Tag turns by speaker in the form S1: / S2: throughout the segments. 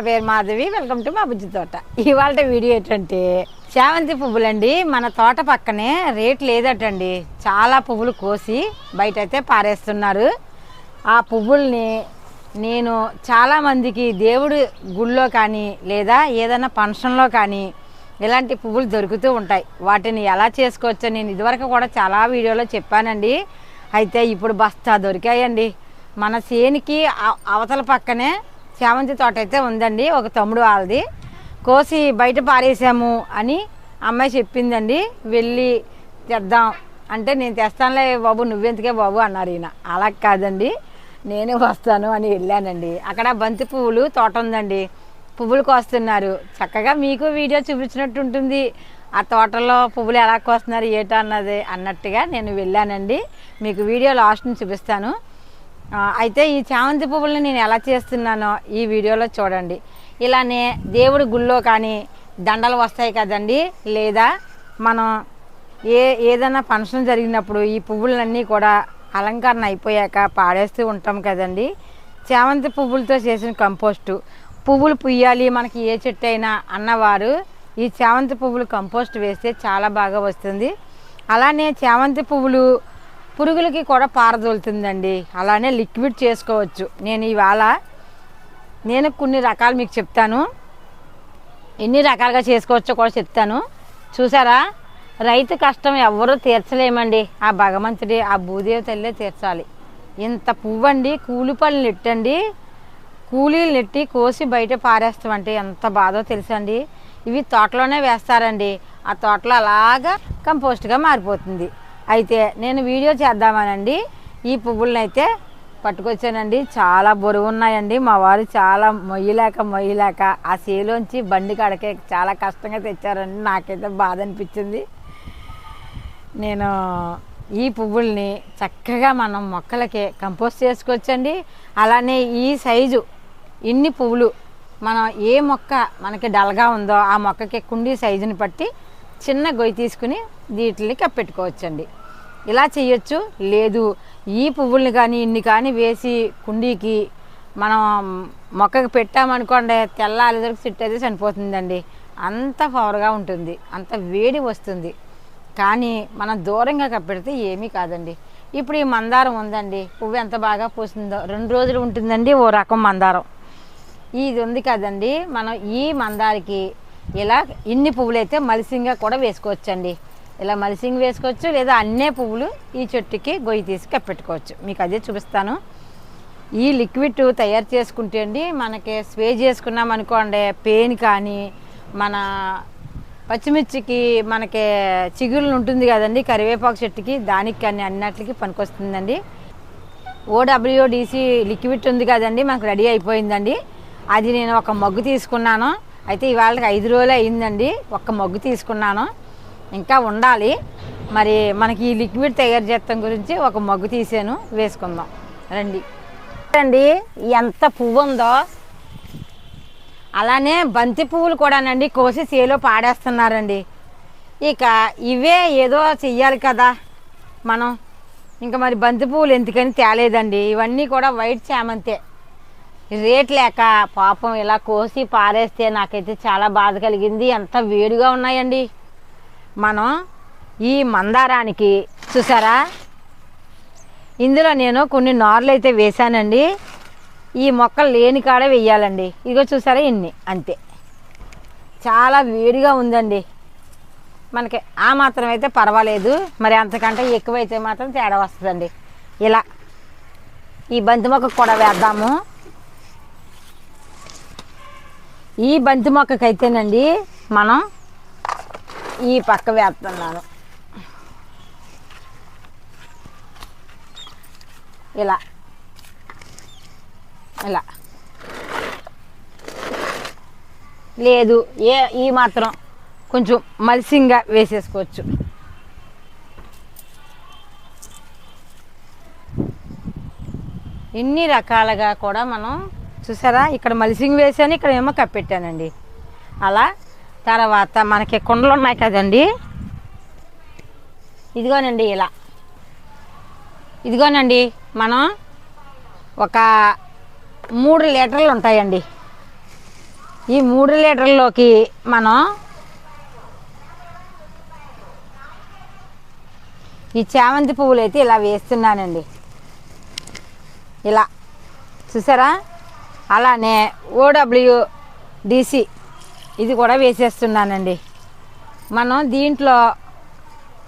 S1: పేరు Madhavi welcome to మా బుజ్జి తోట. ఇవాళ వీడియో ఏంటంటే చామంతి పువ్వులండి మన తోట పక్కనే రేట్ లేదటండి. చాలా పువ్వులు కోసి బయట అయితే పారేస్తున్నారు. ఆ పువ్వుల్ని నేను చాలామందికి దేవుడి గుళ్ళో కానీ లేదా ఏదైనా ఫంక్షన్లో కానీ ఇలాంటి పువ్వులు దొరుకుతూ ఉంటాయి. వాటిని ఎలా చేసుకోవచ్చో నేను ఇదివరకు కూడా చాలా వీడియోలో చెప్పానండి. అయితే ఇప్పుడు బస్తా దొరికాయండి. మన సేనికి అవ- అవతల పక్కనే చామంతి తోట అయితే ఉందండి ఒక తమ్ముడు వాళ్ళది. కోసి బయట పారేసాము అని అమ్మాయి చెప్పిందండి వెళ్ళి తెద్దాం. అంటే నేను తెస్తానులే బాబు నువ్వెందుకే బాబు అన్నారు ఈయన. అలా కాదండి నేనే వస్తాను అని వెళ్ళానండి. అక్కడ బంతి పువ్వులు తోట ఉందండి పువ్వులు కోస్తున్నారు. చక్కగా మీకు వీడియో చూపించినట్టు ఉంటుంది. ఆ తోటలో పువ్వులు ఎలా కోస్తున్నారు ఏటో అన్నది అన్నట్టుగా నేను వెళ్ళానండి. మీకు వీడియో లాస్ట్ని చూపిస్తాను. అయితే ఈ చామంతి పువ్వులను నేను ఎలా చేస్తున్నానో ఈ వీడియోలో చూడండి. ఇలానే దేవుడి గుళ్ళో కానీ దండలు వస్తాయి కదండి. లేదా మనం ఏ ఏదైనా ఫంక్షన్ జరిగినప్పుడు ఈ పువ్వులన్నీ కూడా అలంకరణ అయిపోయాక పాడేస్తూ ఉంటాం కదండి. చామంతి పువ్వులతో చేసిన కంపోస్టు. పువ్వులు పుయ్యాలి మనకి ఏ చెట్టు అయినా అన్నవారు ఈ చామంతి పువ్వులు కంపోస్ట్ వేస్తే చాలా బాగా వస్తుంది. అలానే చామంతి పువ్వులు పురుగులకి కూడా పారదోలుతుందండి. అలానే లిక్విడ్ చేసుకోవచ్చు. నేను ఇవాళ నేను కొన్ని రకాలు మీకు చెప్తాను. ఎన్ని రకాలుగా చేసుకోవచ్చో కూడా చెప్తాను. చూసారా? రైతు కష్టం ఎవరూ తీర్చలేమండి. ఆ భగవంతుడి ఆ భూదేవి తల్లే తీర్చాలి. ఇంత పువ్వండి కూలి పనులు నెట్టండి. కూలీలు నెట్టి కోసి బయట పారేస్తామంటే ఎంత బాధో తెలుసండి. ఇవి తోటలోనే వేస్తారండి. ఆ తోటలో అలాగా కంపోస్ట్గా మారిపోతుంది. అయితే నేను వీడియో చేద్దామనండి. ఈ పువ్వులను అయితే పట్టుకొచ్చానండి. చాలా బరువు ఉన్నాయండి మా వారు చాలా మొయ్యలేక మొయ్యలేక ఆ చేలోంచి బండి కాడకే చాలా కష్టంగా తెచ్చారండి. నాకైతే బాధ అనిపించింది. నేను ఈ పువ్వుల్ని చక్కగా మనం మొక్కలకి కంపోస్ట్ చేసుకోవచ్చండి. అలానే ఈ సైజు ఇన్ని పువ్వులు మనం ఏ మొక్క మనకి డల్గా ఉందో ఆ మొక్కకి కుండీ సైజుని బట్టి చిన్న గొయ్యి తీసుకుని వీటిని కప్పెట్టుకోవచ్చండి. ఇలా చేయొచ్చు. లేదు ఈ పువ్వుల్ని కానీ ఇన్ని కానీ వేసి కుండీకి మనం మొక్కకి పెట్టామనుకోండి తెల్ల దొరికి చెట్టు అయితే చనిపోతుందండి. అంత పవర్గా ఉంటుంది. అంత వేడి వస్తుంది. కానీ మనం దూరంగా కప్పెడితే ఏమీ కాదండి. ఇప్పుడు ఈ మందారం ఉందండి. పువ్వు ఎంత బాగా పూసిందో రెండు రోజులు ఉంటుందండి ఓ రకం మందారం. ఇది ఉంది కదండి. మనం ఈ మందారికి ఇలా ఇన్ని పువ్వులైతే మలిసింగా కూడా వేసుకోవచ్చండి. ఇలా మల్సింగ్ వేసుకోవచ్చు లేదా అన్నే పువ్వులు ఈ చెట్టుకి గొయ్యి తీసి కప్పెట్టుకోవచ్చు. మీకు అదే చూపిస్తాను. ఈ లిక్విడ్ తయారు చేసుకుంటే అండి మనకి స్ప్రే చేసుకున్నాం అనుకోండి పెయిన్ కానీ మన పచ్చిమిర్చికి మనకి చిగుళ్ళు ఉంటుంది కదండి కరివేపాకు చెట్టుకి దానికి కానీ అన్నట్లకి పనికొస్తుందండి. ఓడబ్ల్యూడిసి లిక్విడ్ ఉంది కదండి మనకు రెడీ అయిపోయిందండి. అది నేను ఒక మగ్గు తీసుకున్నాను. అయితే ఇవాళకి ఐదు రోజులు అయిందండి ఒక్క మగ్గు తీసుకున్నాను. ఇంకా ఉండాలి. మరి మనకి ఈ లిక్విడ్ తయారు చేస్తాం గురించి ఒక మగ్గు తీసాను వేసుకుందాం. రండి. రండి ఎంత పువ్వు ఉందో అలానే బంతి పువ్వులు కూడానండి కోసి చేలో పాడేస్తున్నారండి. ఇక ఇవే ఏదో చెయ్యాలి కదా మనం. ఇంకా మరి బంతి పువ్వులు ఎందుకని తేలేదండి. ఇవన్నీ కూడా వైట్ చామంతే. రేట్ లేక పాపం ఇలా కోసి పారేస్తే నాకైతే చాలా బాధ కలిగింది. ఎంత వేడిగా ఉన్నాయండి. మనం ఈ మందారానికి చూసారా? ఇందులో నేను కొన్ని నార్లు అయితే వేశానండి. ఈ మొక్కలు లేని కాడ వేయాలండి. ఇదిగో చూసారా ఇన్ని? అంతే. చాలా వేడిగా ఉందండి. మనకి ఆ మాత్రం అయితే పర్వాలేదు. మరి అంతకంటే ఎక్కువైతే మాత్రం తేడా వస్తుందండి. ఇలా ఈ బంతి మొక్క కూడా వేద్దాము. ఈ బంతి మొక్కకైతేనండి మనం ఈ పక్క వేస్తున్నాను. ఇలా. ఇలా. లేదు ఏ ఈ మాత్రం కొంచెం మలిసింగా వేసేసుకోవచ్చు. ఎన్ని రకాలుగా కూడా మనం చూసారా? ఇక్కడ మలిసింగ్ వేసాను ఇక్కడ ఏమో కప్పెట్టానండి. అలా తర్వాత మనకి కుండలు ఉన్నాయి కదండి. ఇదిగోనండి ఇలా. ఇదిగోనండి మనం ఒక మూడు లీటర్లు ఉంటాయండి. ఈ మూడు లీటర్లలోకి మనం ఈ చామంతి పువ్వులు అయితే ఇలా వేస్తున్నానండి. ఇలా. చూసారా? అలానే ఓడబ్ల్యూ డిసి ఇది కూడా వేసేస్తున్నానండి. మనం దీంట్లో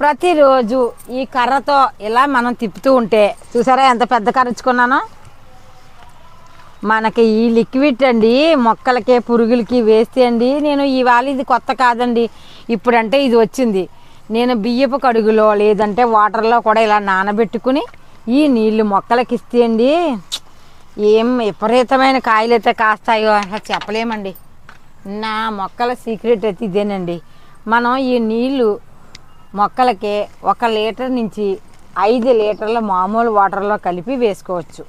S1: ప్రతిరోజు ఈ కర్రతో ఇలా మనం తిప్పుతూ ఉంటే చూసారా ఎంత పెద్ద కర్ర మనకి ఈ లిక్విడ్ అండి మొక్కలకి పురుగులకి వేస్తే అండి నేను ఇవాళ ఇది కొత్త కాదండి ఇప్పుడంటే ఇది వచ్చింది. నేను బియ్యపు కడుగులో లేదంటే వాటర్లో కూడా ఇలా నానబెట్టుకుని ఈ నీళ్ళు మొక్కలకి ఇస్తే అండి ఏం విపరీతమైన కాయలు అయితే కాస్తాయో అసలు చెప్పలేమండి. నా మొక్కల సీక్రెట్ అయితే ఇదేనండి. మనం ఈ నీళ్ళు మొక్కలకి ఒక లీటర్ నుంచి ఐదు లీటర్ల మామూలు వాటర్లో కలిపి వేసుకోవచ్చు.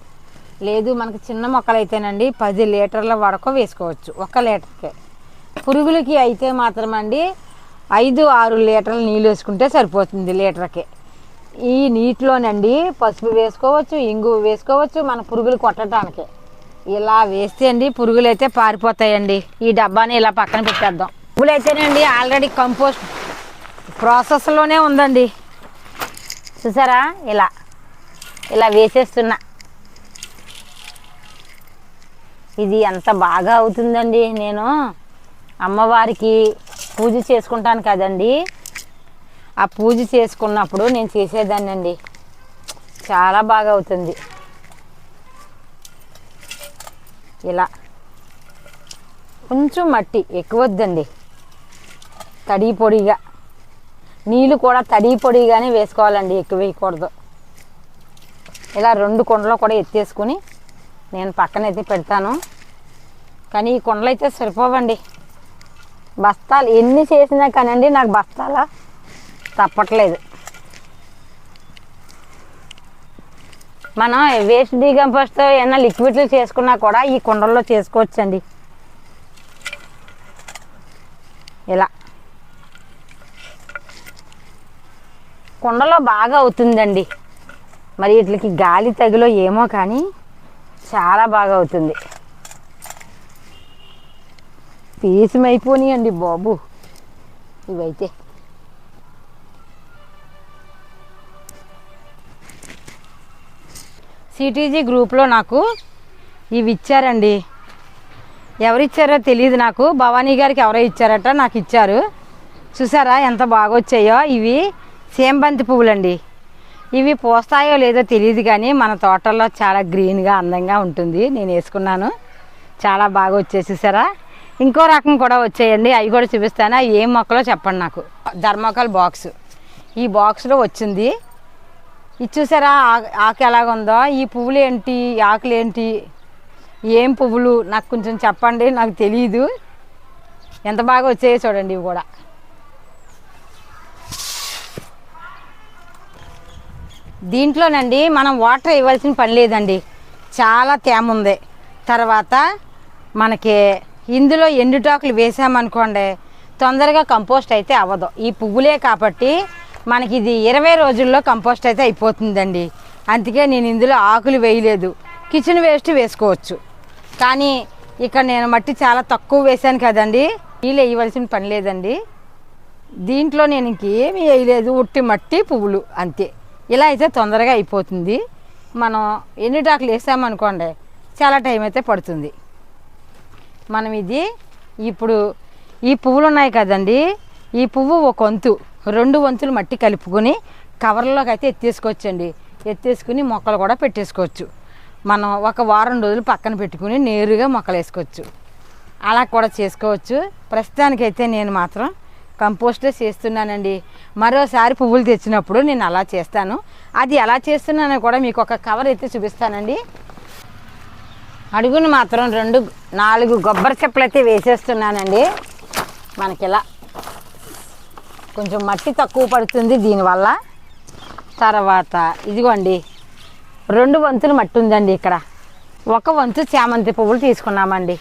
S1: లేదు మనకు చిన్న మొక్కలు అయితేనండి పది లీటర్ల వరకు వేసుకోవచ్చు ఒక లీటర్కే. పురుగులకి అయితే మాత్రమండి ఐదు ఆరు లీటర్ల నీళ్ళు వేసుకుంటే సరిపోతుంది లీటర్కి. ఈ నీటిలోనండి పసుపు వేసుకోవచ్చు ఇంగు వేసుకోవచ్చు మన పురుగులు కొట్టడానికి. ఇలా వేస్తే అండి పురుగులు అయితే పారిపోతాయండి. ఈ డబ్బాని ఇలా పక్కన పెట్టేద్దాం. పువ్వులు అయితేనండి ఆల్రెడీ కంపోస్ట్ ప్రాసెస్లోనే ఉందండి. చూసారా? ఇలా. ఇలా వేసేస్తున్నా. ఇది ఎంత బాగా అవుతుందండి నేను అమ్మవారికి పూజ చేసుకుంటాను కదండి. ఆ పూజ చేసుకున్నప్పుడు నేను చేసేదాన్నండి. చాలా బాగా అవుతుంది. ఇలా. కొంచెం మట్టి ఎక్కువ వద్దండి తడి పొడిగా. నీళ్ళు కూడా తడి పొడిగానే వేసుకోవాలండి ఎక్కువ వేయకూడదు. ఇలా రెండు కుండలు కూడా ఎత్తేసుకుని నేను పక్కనైతే పెడతాను. కానీ ఈ కుండలు అయితే సరిపోవండి. బస్తాలు ఎన్ని చేసినా కానండి నాకు బస్తాల తప్పట్లేదు. మనం వేస్ట్ డీకంపోస్ట్తో ఏమైనా లిక్విడ్లు చేసుకున్నా కూడా ఈ కుండల్లో చేసుకోవచ్చండి. ఇలా. కుండలో బాగా అవుతుందండి. మరి వీటికి గాలి తగిలో ఏమో కానీ చాలా బాగా అవుతుంది. పీసమైపోయినాయండి బాబు. ఇవైతే సిటీజీ గ్రూప్లో నాకు ఇవి ఇచ్చారండి. ఎవరు ఇచ్చారో తెలియదు నాకు. భవానీ గారికి ఎవరో ఇచ్చారట నాకు ఇచ్చారు. చూసారా ఎంత బాగా వచ్చాయో ఇవి సేంబంతి పువ్వులండి. ఇవి పోస్తాయో లేదో తెలియదు కానీ మన తోటలో చాలా గ్రీన్గా అందంగా ఉంటుంది. నేను వేసుకున్నాను. చాలా బాగా వచ్చాయి చూసారా. ఇంకో రకం కూడా వచ్చాయండి. అవి కూడా చూపిస్తాను. అవి ఏం మొక్కలో చెప్పండి నాకు. Thermocol box. ఈ బాక్స్లో వచ్చింది ఇది చూసారా? ఆ- ఆకు ఎలాగుందో? ఈ పువ్వులు ఏంటి ఆకులు ఏంటి ఏం పువ్వులు? నాకు కొంచెం చెప్పండి నాకు తెలియదు ఎంత బాగా వచ్చాయో చూడండి ఇవి కూడా. దీంట్లోనండి మనం వాటర్ ఇవ్వాల్సిన పని లేదండి. చాలా తేమ ఉంది. తర్వాత మనకి ఇందులో ఎండుటాకులు వేసామనుకోండి తొందరగా కంపోస్ట్ అయితే అవ్వదు. ఈ పువ్వులే కాబట్టి మనకి ఇది ఇరవై రోజుల్లో కంపోస్ట్ అయితే అయిపోతుందండి. అందుకే నేను ఇందులో ఆకులు వేయలేదు. కిచెన్ వేస్ట్ వేసుకోవచ్చు. కానీ ఇక్కడ నేను మట్టి చాలా తక్కువ వేశాను కదండి. నీళ్ళు వేయవలసిన పని లేదండి. దీంట్లో నేను ఇంకేమి వేయలేదు. ఉట్టి మట్టి పువ్వులు అంతే. ఇలా అయితే తొందరగా అయిపోతుంది. మనం ఎండుటాకులు వేసామనుకోండి చాలా టైం అయితే పడుతుంది. మనం ఇది ఇప్పుడు ఈ పువ్వులు ఉన్నాయి కదండి. ఈ పువ్వు ఒక వంతు. రెండు వంతులు మట్టి కలుపుకొని కవర్లోకి అయితే ఎత్తేసుకోవచ్చండి. ఎత్తేసుకుని మొక్కలు కూడా పెట్టేసుకోవచ్చు. మనం ఒక వారం రోజులు పక్కన పెట్టుకుని నేరుగా మొక్కలు వేసుకోవచ్చు అలా కూడా చేసుకోవచ్చు. ప్రస్తుతానికైతే నేను మాత్రం కంపోస్టే చేస్తున్నానండి. మరోసారి పువ్వులు తెచ్చినప్పుడు నేను అలా చేస్తాను. అది ఎలా చేస్తున్నానో కూడా మీకు ఒక కవర్ అయితే చూపిస్తానండి. అడుగును మాత్రం రెండు నాలుగు కొబ్బరి చెప్పులు అయితే వేసేస్తున్నానండి. మనకి ఇలా కొంచెం మట్టి తక్కువ పడుతుంది దీనివల్ల. తర్వాత ఇదిగోండి రెండు వంతులు మట్టి ఉందండి ఇక్కడ. ఒక వంతు చామంతి పువ్వులు తీసుకున్నామండి.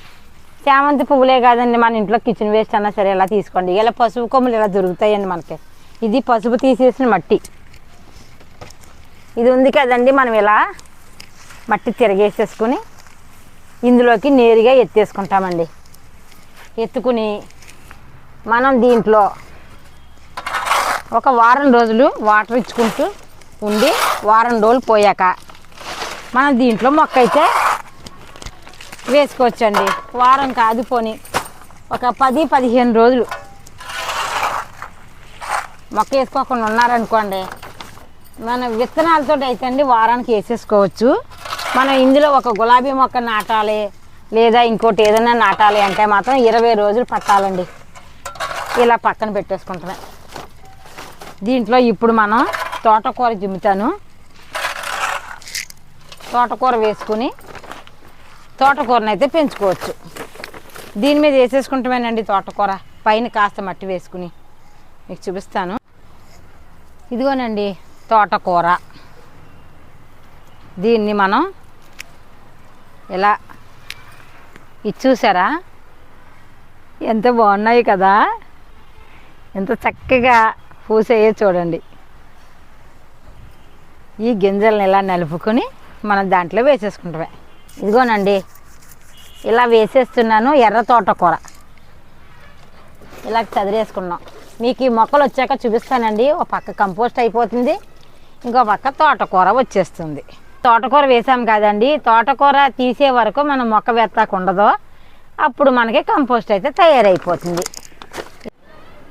S1: చామంతి పువ్వులే కాదండి మన ఇంట్లో కిచెన్ వేస్ట్ అన్నా సరే ఇలా తీసుకోండి. ఇలా పసుపు కొమ్ములు ఇలా దొరుకుతాయండి మనకి. ఇది పసుపు తీసేసిన మట్టి. ఇది ఉంది కదండి మనం ఇలా మట్టి తిరగేసేసుకుని ఇందులోకి నేరుగా ఎత్తేసుకుంటామండి. ఎత్తుకుని మనం దీంట్లో ఒక వారం రోజులు వాటర్ ఇచ్చుకుంటూ ఉండి వారం రోజులు పోయాక మనం దీంట్లో మొక్క అయితే వేసుకోవచ్చండి. వారం కాదు పోని. ఒక పది పదిహేను రోజులు మొక్క వేసుకోకుండా ఉన్నారనుకోండి మన విత్తనాలతో అయితే అండి వారానికి వేసేసుకోవచ్చు. మనం ఇందులో ఒక గులాబీ మొక్క నాటాలి లేదా ఇంకోటి ఏదైనా నాటాలి అంటే మాత్రం ఇరవై రోజులు పట్టాలండి. ఇలా పక్కన పెట్టేసుకుంటున్నాను దీంట్లో ఇప్పుడు మనం తోటకూర జిమ్ముతాను. తోటకూర వేసుకుని తోటకూరని అయితే పెంచుకోవచ్చు. దీని మీద వేసేసుకుంటామేనండి తోటకూర. పైన కాస్త మట్టి వేసుకుని మీకు చూపిస్తాను. ఇదిగోనండి తోటకూర. దీన్ని మనం ఇలా ఇది చూసారా? ఎంత బాగున్నాయి కదా? ఎంత చక్కగా పూసాయో చూడండి. ఈ గింజల్ని ఇలా నలుపుకొని మనం దాంట్లో వేసేసుకుంటామే. ఇదిగోనండి ఇలా వేసేస్తున్నాను ఎర్ర తోటకూర ఇలా చదిరేసుకున్నాం. మీకు ఈ మొక్కలు వచ్చాక చూపిస్తానండి. ఒక పక్క కంపోస్ట్ అయిపోతుంది. ఇంకో పక్క తోటకూర వచ్చేస్తుంది. తోటకూర వేసాం కదండి. తోటకూర తీసే వరకు మనం మొక్క వెత్తాక ఉండదు అప్పుడు మనకి కంపోస్ట్ అయితే తయారైపోతుంది.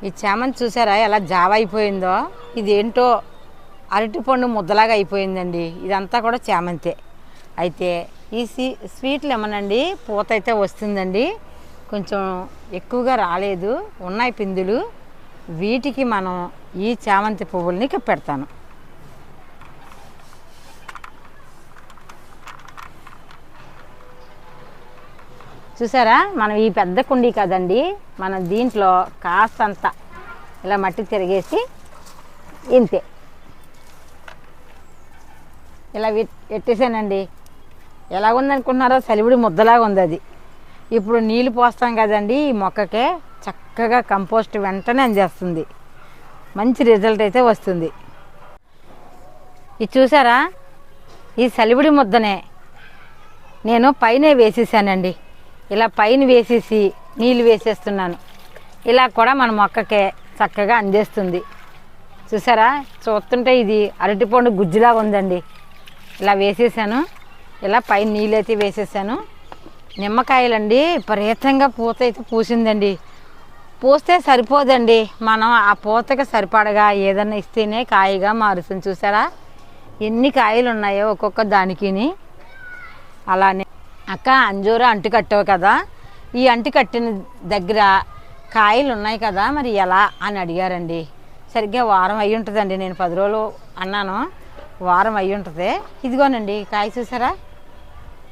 S1: ఈ చామంతి చూసారా ఎలా జావ అయిపోయిందో? ఇదేంటో అరటిపండు ముద్దలాగా అయిపోయిందండి. ఇదంతా కూడా చామంతే. అయితే ఈ సీ స్వీట్లు ఏమనండి? పూత అయితే వస్తుందండి. కొంచెం ఎక్కువగా రాలేదు. ఉన్నాయి పిందులు. వీటికి మనం ఈ చామంతి పువ్వుల్ని పెడతాను చూసారా? మనం ఈ పెద్ద కుండీ కదండి. మనం దీంట్లో కాస్తంత ఇలా మట్టి తిరిగేసి ఇంతే. ఇలా పెట్టేసానండి ఎలా ఉందనుకుంటున్నారో సలివిడి ముద్దలాగా ఉంది అది. ఇప్పుడు నీళ్ళు పోస్తాం కదండి ఈ మొక్కకే చక్కగా కంపోస్ట్ వెంటనే అందేస్తుంది. మంచి రిజల్ట్ అయితే వస్తుంది. ఇది చూసారా? ఈ సలివిడి ముద్దనే నేను పైన వేసేసానండి. ఇలా పైన వేసేసి నీళ్ళు వేసేస్తున్నాను. ఇలా కూడా మన మొక్కకే చక్కగా అందేస్తుంది. చూసారా? చూస్తుంటే ఇది అరటిపండు గుజ్జులాగా ఉందండి. ఇలా వేసేసాను. ఇలా పైన నీళ్ళైతే వేసేసాను. నిమ్మకాయలండి విపరీతంగా పూత అయితే పూసిందండి. పూస్తే సరిపోదండి. మనం ఆ పూతకి సరిపడగా ఏదన్నా ఇస్తేనే కాయగా మారుతుంది. చూసారా? ఎన్ని కాయలు ఉన్నాయో ఒక్కొక్క దానికిని. అలానే అక్క అంజూర అంటు కట్టావు కదా. ఈ అంటు కట్టిన దగ్గర కాయలు ఉన్నాయి కదా మరి ఎలా అని అడిగారండి. సరిగ్గా వారం అయి ఉంటుందండి నేను పది రోజులు అన్నాను. వారం అయి ఉంటుంది. ఇదిగోనండి కాయ చూసారా?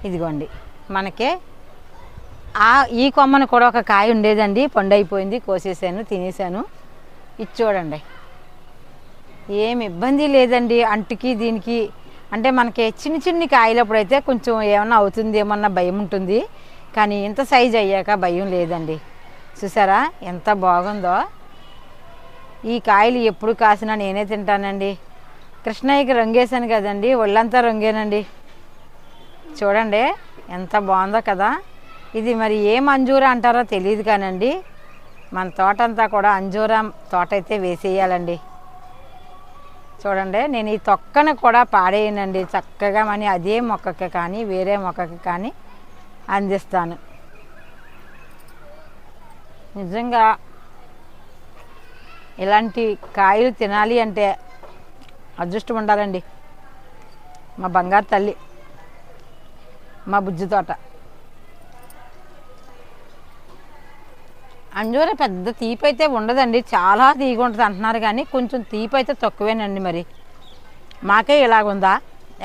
S1: ఇదిగోండి మనకే ఆ ఈ కొమ్మను కూడా ఒక కాయ ఉండేదండి. పండు అయిపోయింది కోసేసాను తినేసాను. ఇది చూడండి. ఏం ఇబ్బంది లేదండి అంటుకి దీనికి అంటే మనకి చిన్న చిన్ని కాయలప్పుడైతే కొంచెం ఏమన్నా అవుతుంది ఏమన్నా భయం ఉంటుంది. కానీ ఇంత సైజ్ అయ్యాక భయం లేదండి. చూసారా? ఎంత బాగుందో. ఈ కాయలు ఎప్పుడు కాసినా నేనే తింటానండి. కృష్ణయ్యకి రంగేశాను కదండి ఒళ్ళంతా రంగేనండి. చూడండి ఎంత బాగుందో కదా. ఇది మరి ఏం అంజూరా అంటారో తెలియదు కానండి. మన తోట అంతా కూడా అంజూరా తోట అయితే వేసేయాలండి. చూడండి నేను ఈ తొక్కను కూడా పాడేయనండి. చక్కగా మని అదే మొక్కకి కానీ వేరే మొక్కకి కానీ అందిస్తాను. నిజంగా ఇలాంటి కాయలు తినాలి అంటే అదృష్టం ఉండాలండి. మా బంగారు తల్లి మా బుజ్జి తోట. అంజూర పెద్ద తీపి అయితే ఉండదండి. చాలా తీగ ఉంటుంది అంటున్నారు కానీ కొంచెం తీపి అయితే తక్కువేనండి మరి. మాకే ఇలాగుందా?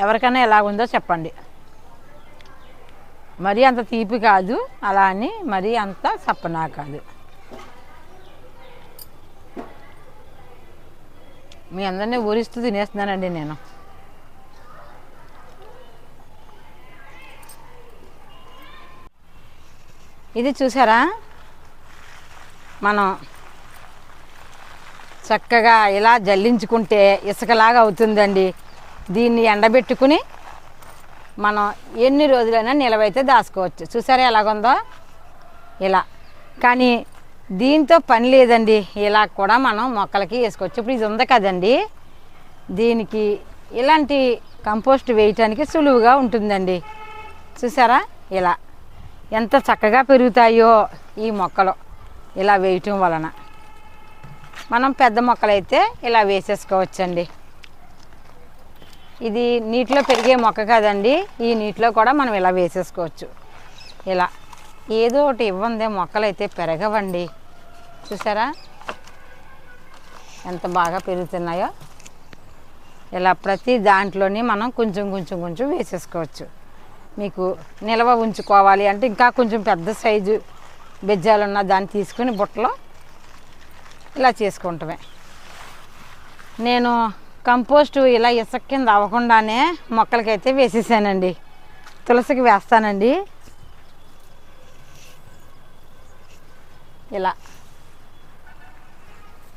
S1: ఎవరికైనా ఎలాగుందో చెప్పండి. మరీ అంత తీపి కాదు. అలా అని మరీ అంత సప్పనా కాదు. మీ అందరినీ ఊరిస్తూ తినేస్తున్నానండి నేను. ఇది చూసారా? మనం చక్కగా ఇలా జల్లించుకుంటే ఇసుకలాగా అవుతుందండి. దీన్ని ఎండబెట్టుకుని మనం ఎన్ని రోజులైనా నిలవైతే దాచుకోవచ్చు. చూసారా ఎలాగుందో? ఇలా. కానీ దీంతో పని లేదండి. ఇలా కూడా మనం మొక్కలకి వేసుకోవచ్చు. ఇప్పుడు ఇది ఉంది కదండి. దీనికి ఇలాంటి కంపోస్ట్ వేయటానికి సులువుగా ఉంటుందండి. చూసారా? ఇలా. ఎంత చక్కగా పెరుగుతాయో ఈ మొక్కలు. ఇలా వేయటం వలన. మనం పెద్ద మొక్కలైతే ఇలా వేసేసుకోవచ్చండి. ఇది నీటిలో పెరిగే మొక్క కదండి. ఈ నీటిలో కూడా మనం ఇలా వేసేసుకోవచ్చు. ఇలా ఏదో ఒకటి ఇవ్వందే మొక్కలైతే పెరగవండి. చూసారా? ఎంత బాగా పెరుగుతున్నాయో. ఇలా ప్రతి దాంట్లోని మనం కొంచెం కొంచెం కొంచెం వేసేసుకోవచ్చు. మీకు నిల్వ ఉంచుకోవాలి అంటే ఇంకా కొంచెం పెద్ద సైజు బెజ్జాలు ఉన్న దాన్ని తీసుకుని బుట్టలో ఇలా చేసుకుంటామే. నేను కంపోస్టు ఇలా ఇసుక కింద అవ్వకుండానే మొక్కలకైతే వేసేసానండి. తులసికి వేస్తానండి. ఇలా.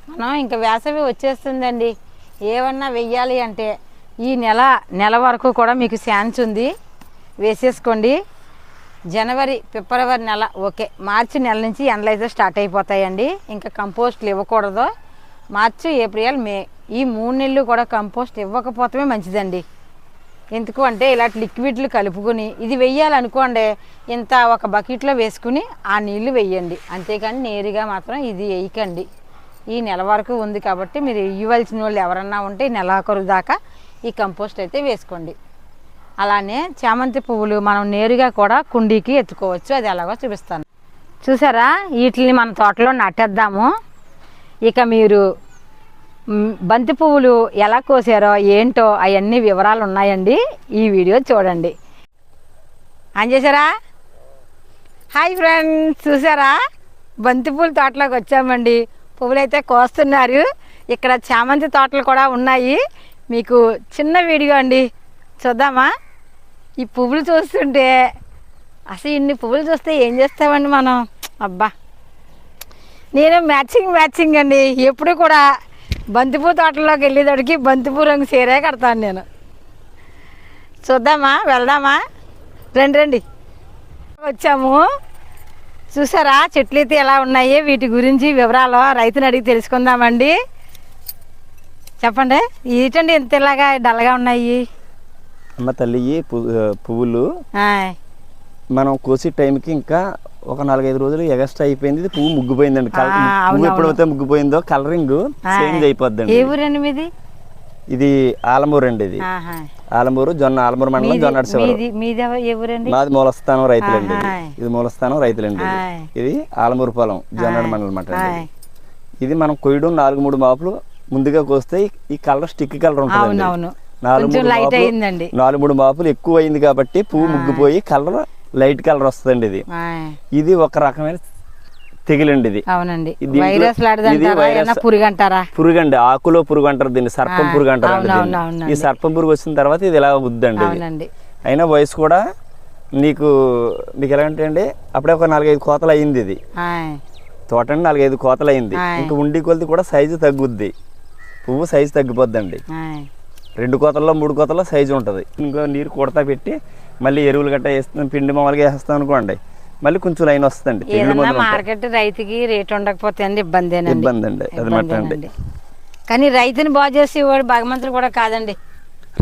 S1: మనం ఇంకా వేసవి వచ్చేస్తుందండి. ఏమన్నా వెయ్యాలి అంటే ఈ నెల నెల వరకు కూడా మీకు ఛాన్స్ ఉంది. వేసేసుకోండి. జనవరి ఫిబ్రవరి నెల ఓకే. మార్చి నెల నుంచి ఎండలు అయితే స్టార్ట్ అయిపోతాయండి. ఇంకా కంపోస్ట్లు ఇవ్వకూడదు. March April May. ఈ మూడు నెలలు కూడా కంపోస్ట్ ఇవ్వకపోవటమే మంచిదండి. ఎందుకు అంటే ఇలాంటి లిక్విడ్లు కలుపుకొని ఇది వెయ్యాలనుకోండి ఇంత ఒక బకెట్లో వేసుకుని ఆ నీళ్ళు వెయ్యండి. అంతేకాని నేరుగా మాత్రం ఇది వేయకండి. ఈ నెల వరకు ఉంది కాబట్టి మీరు ఇవ్వాల్సిన వాళ్ళు ఎవరన్నా ఉంటే ఈ నెలాఖరు దాకా ఈ కంపోస్ట్ అయితే వేసుకోండి. అలానే చామంతి పువ్వులు మనం నేరుగా కూడా కుండీకి ఎత్తుకోవచ్చు. అది ఎలాగో చూపిస్తాను. చూసారా? వీటిని మన తోటలో నాటేద్దాము. ఇక మీరు బంతి పువ్వులు ఎలా కోసారో ఏంటో అవన్నీ వివరాలు ఉన్నాయండి. ఈ వీడియో చూడండి. ఆన్ చేశారా? హాయ్ ఫ్రెండ్స్ చూసారా? బంతిపూల తోటలోకి వచ్చామండి. పువ్వులు అయితే కోస్తున్నారు. ఇక్కడ చామంతి తోటలు కూడా ఉన్నాయి. మీకు చిన్న వీడియో అండి. చూద్దామా? ఈ పువ్వులు చూస్తుంటే అసలు ఇన్ని పువ్వులు చూస్తే ఏం చేస్తామండి మనం? అబ్బా. నేను మ్యాచింగ్ మ్యాచింగ్ అండి. ఎప్పుడు కూడా బంతిపూ తోటలోకి వెళ్ళేటడికి బంతిపూ రంగు చీరే కడతాను నేను. చూద్దామా? వెళ్దామా? రండి రండి. వచ్చాము. చూసారా? చెట్లు అయితే ఎలా ఉన్నాయి? వీటి గురించి వివరాలు రైతుని అడిగి తెలుసుకుందామండి. చెప్పండి. ఏంటండి ఇంత ఇలాగా డల్గా ఉన్నాయి?
S2: అమ్మ తల్లి పువ్వులు. మనం కోసే టైంకి ఇంకా ఒక నాలుగైదు రోజులు ఎగస్ట్రా అయిపోయింది ఇది పువ్వు ముగ్గిపోయిందండి
S1: ఆ,
S2: పువ్వు. ఎప్పుడైతే ముగ్గిపోయిందో కలరింగ్. చేంజ్ అయిపోద్దండి ఇది ఆలమూరు అండి ఇది. ఆలమూరు జొన్న ఆలమూరు మండలం శివరు
S1: మీది
S2: మూలస్థానం రైతులండి ఇది. మూలస్థానం రైతులండి ఇది. ఆలమూరు పొలం జొన్నడి మండలం అన్నమాట అండి
S1: ఆయ్.
S2: ఇది. మనం కొయ్యడం నాలుగు మూడు మాపులు ముందుగా కోస్తే ఈ- కలర్ స్టిక్ కలర్ ఉంటుంది నాలుగు మూడు మాపులు-
S1: అయిందండి.
S2: నాలుగు మూడు మాపులు ఎక్కువ అయింది కాబట్టి పువ్వు ముగ్గిపోయి కలర్ లైట్ కలర్ వస్తుందండి ఇది. ఇది ఒక రకమైన తెగిలండి ఇది.
S1: అవునండి.
S2: దీంట్లో-
S1: వైరస్
S2: ఇది
S1: లాంటిదంటారా
S2: వైరస్-
S1: ఏమన్నా పురుగు అంటారా?
S2: పురుగు అండి ఆకులో పురుగు అంటారు దీన్ని సర్పం పురుగు అంటారు. ఈ సర్పం పురుగు వచ్చిన తర్వాత ఇది ఇలా ఉద్దండి అయినా వయసు కూడా నీకు నీకు ఎలా అంటే అండి? అప్పుడే ఒక నాలుగైదు కోతలు అయింది ఇది. తోట నాలుగైదు కోతలు అయింది. ఇంకా ఉండి కొలిది కూడా సైజు తగ్గుద్ది. పువ్వు సైజు తగ్గిపోద్దండి. రెండు కోతల్లో మూడు కోతల్లో సైజు ఉంటుంది ఇంకో నీరు కొడతా పెట్టి మళ్ళీ ఎరువులు గట్ట వేస్తాం పిండి మామూలుగా వేస్తాం అనుకోండి మళ్ళీ కొంచెం లైన్ వస్తుందండి.
S1: మార్కెట్ రైతుకి రేట్ ఉండకపోతే అండి ఇబ్బందేనండి
S2: ఇబ్బంది అండి అది మాట అండి.
S1: కానీ రైతుని బాగు చేసేవాడు భగవంతుడు కూడా కాదండి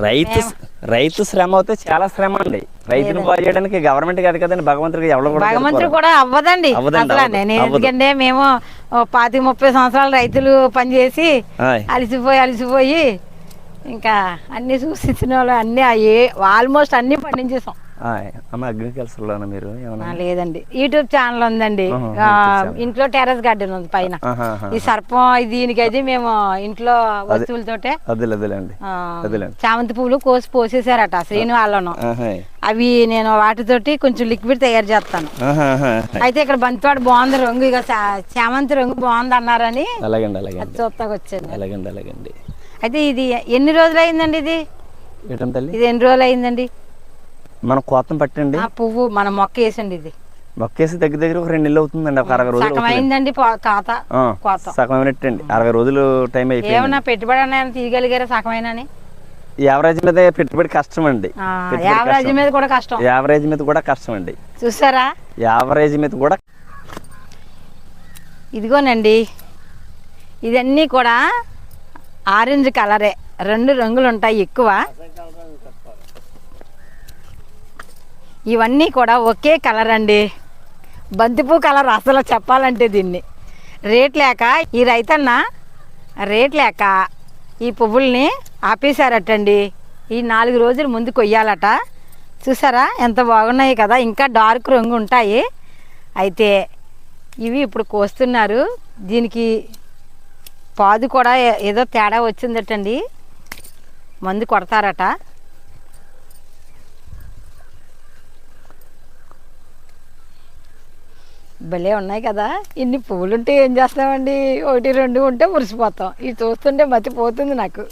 S2: రైతు రైతు శ్రమ అయితే చాలా శ్రమ అండి రైతును బాగు చేయడానికి గవర్నమెంట్ కాదు కదండి భగవంతుడికి ఎవరు
S1: భగవంతుడు. కూడా అవ్వదండి. ఎందుకంటే మేము పాతి ముప్పై సంవత్సరాలు రైతులు పనిచేసి. అలసిపోయి అలసిపోయి ఇంకా అన్ని చూసిన వాళ్ళు అన్ని ఏ ఆల్మోస్ట్ అన్ని పండించేసాం.
S2: అమ్మ అగ్రికల్చర్ లోనా మీరు?
S1: లేదండి. యూట్యూబ్ ఛానల్ ఉందండి. ఇంట్లో టెర్రస్ గార్డెన్ ఉంది పైన. ఈ సర్పం దీనికైతే మేము ఇంట్లో వస్తువులతోటే
S2: అదిలేండి.
S1: చామంతి పువ్వులు కోసి పోసేసారట శ్రీను వాళ్ళను. అవి నేను వాటితోటి కొంచెం లిక్విడ్ తయారు చేస్తాను. అయితే ఇక్కడ బంతివాడు బాగుంది రంగు ఇక చామంతి రంగు బాగుంది అన్నారని
S2: అలాగండి.
S1: అది
S2: అలాగండి
S1: చూస్తాకు వచ్చాను
S2: అలాగండి అలాగండి.
S1: అయితే ఇది ఎన్ని రోజులు అయిందండి ఇది
S2: తల్లి?
S1: ఇది ఎన్ని రోజులు అయిందండి
S2: మనం కోతం పట్టండి.
S1: ఆ పువ్వు మన మొక్క వేసండి ఇది.
S2: మొక్కేసి దగ్గర దగ్గర ఒక రెండు నెలలు అవుతుందండి ఒక అరవై రోజులు
S1: అయిందండి ఖాత
S2: ఆ,
S1: కోత.
S2: సగం అయినట్టండి. అరవై రోజులు టైం అయిపోయింది.
S1: ఏమన్నా పెట్టుబడి అన్నా తీయగలిగారా సగమైనని?
S2: యావరేజ్ మీద పెట్టుబడి కష్టం. అండి
S1: యావరేజ్. మీద కూడా కష్టం.
S2: యావరేజ్ మీద కూడా కష్టం అండి
S1: చూసారా?
S2: యావరేజ్ మీద కూడా
S1: ఇదిగోనండి. ఇదన్నీ కూడా ఆరెంజ్ కలరే. రెండు రంగులు ఉంటాయి ఎక్కువ. ఇవన్నీ కూడా ఒకే కలర్ అండి బంతిపూ కలర్ అసలు చెప్పాలంటే దీన్ని. రేట్ లేక ఈ రైతన్న రేట్ లేక ఈ పువ్వుల్ని ఆపేశారటండి. ఈ నాలుగు రోజులు ముందు కొయ్యాలట. చూసారా? ఎంత బాగున్నాయి కదా? ఇంకా డార్క్ రంగు ఉంటాయి అయితే ఇవి ఇప్పుడు కోస్తున్నారు. దీనికి పాదు కూడా ఏదో తేడా వచ్చిందటండి. మందు కొడతారట. భలే ఉన్నాయి కదా. ఇన్ని పువ్వులు ఉంటే ఏం చేస్తామండి? ఒకటి రెండు ఉంటే మురిసిపోతాం. ఇది చూస్తుంటే మర్చిపోతుంది నాకు.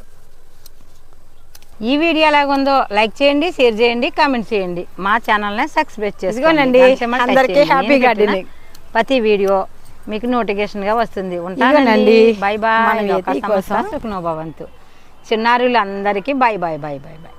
S1: ఈ వీడియో ఎలాగుందో లైక్ చేయండి షేర్ చేయండి కామెంట్ చేయండి. మా ఛానల్ని సబ్స్క్రైబ్ చేసుకోండి. టచ్ అందరికీ పెట్టిన gardening. ప్రతి వీడియో మీకు నోటిఫికేషన్గా వస్తుంది. ఉంటానండి. బాయ్ బాయ్ చిన్నారులు అందరికీ bye bye bye bye bye